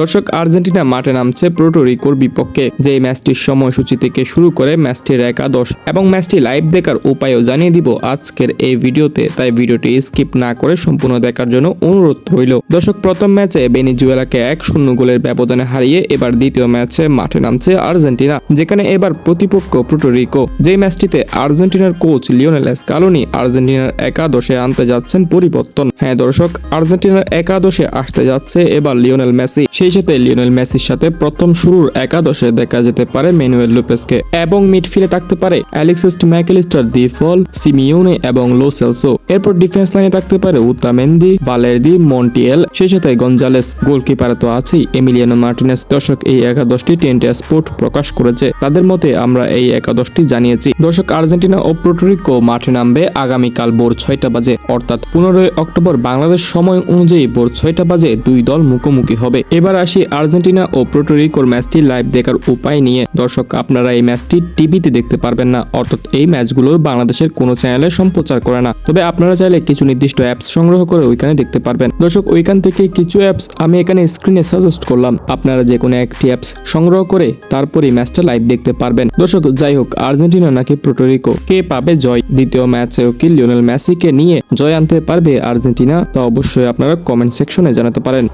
দর্শক, আর্জেন্টিনা মাঠে নামছে প্রোটোরিকোর বিপক্ষে যে ম্যাচটির সময়সূচি থেকে শুরু করে ম্যাচটির একাদশ। এবং ম্যাচটি লাইভ দেখার উপায়ও জানিয়ে দিব আজকের এই ভিডিওতে, তাই ভিডিওটি স্কিপ না করে সম্পূর্ণ দেখার জন্য অনুরোধ রইল। দর্শক, প্রথম ম্যাচে বেনিজুয়েলাকে এক শূন্য গোলের ব্যবধানে হারিয়ে এবার দ্বিতীয় ম্যাচে মাঠে নামছে আর্জেন্টিনা, যেখানে এবার প্রতিপক্ষ প্রোটোরিকো যে ম্যাচটিতে আর্জেন্টিনার কোচ লিওনেল স্কালোনি আর্জেন্টিনার একাদশে আনতে যাচ্ছেন পরিবর্তন। হ্যাঁ দর্শক, আর্জেন্টিনার একাদশে আসতে যাচ্ছে এবার লিওনেল মেসি। সেই সাথে লিওনেল মেসির সাথে প্রথম শুরুর একাদশে দেখা যেতে পারে ম্যানুয়েল লুপেসকে এবং মিডফিল্ডে থাকতে পারে Alexis Mac Allister De Paul, Simeone এবং লো সেলসো। এরপর ডিফেন্স লাইনে থাকতে পারে উত্তামেন্দি ভালেরদি, মন্টিয়েল, সেই সাথে গঞ্জালেস। গোলকিপারে তো আছেই, এমিলিয়ানো মার্টিনেস। দর্শক, এই একাদশটি টেন্টে স্পোর্ট প্রকাশ করেছে। তাদের মতে আমরা এই একাদশটি জানিয়েছি। দর্শক, আর্জেন্টিনা ও পোর্টোরিকো মাঠে নামবে আগামীকাল ভোর ছয়টা বাজে। অর্থাৎ পনেরোই অক্টোবর বাংলাদেশ সময় অনুযায়ী ভোর ছয়টা বাজে দুই দল মুখোমুখি হবে। এবার আসি আর্জেন্টিনা ও পোর্টোরিকোর ম্যাচটি লাইভ দেখার উপায় নিয়ে দর্শক, আপনারা এই ম্যাচটি টিভিতে দেখতে পারবেন না। অর্থাৎ এই ম্যাচগুলো বাংলাদেশের কোনো চ্যানেলে সম্প্রচার করে না। তবে আপনারা চাইলে কিছু নির্দিষ্ট অ্যাপস সংগ্রহ করে ওইখানে দেখতে পারবেন। দর্শক, ওইখান থেকে কিছু অ্যাপস আমি এখানে স্ক্রিনে সাজেস্ট করলাম। আপনারা যে কোনো একটি অ্যাপস সংগ্রহ করে তারপরে ম্যাচটা লাইভ দেখতে পারবেন। দর্শক, যাই হোক, আর্জেন্টিনা নাকি প্রোটোরিকো কে পাবে জয়? দ্বিতীয় ম্যাচেও কি লিওনেল মেসিকে নিয়ে জয় আনতে পারবে আর্জেন্টিনা? তা অবশ্যই আপনারা কমেন্ট সেকশনে জানাতে পারেন।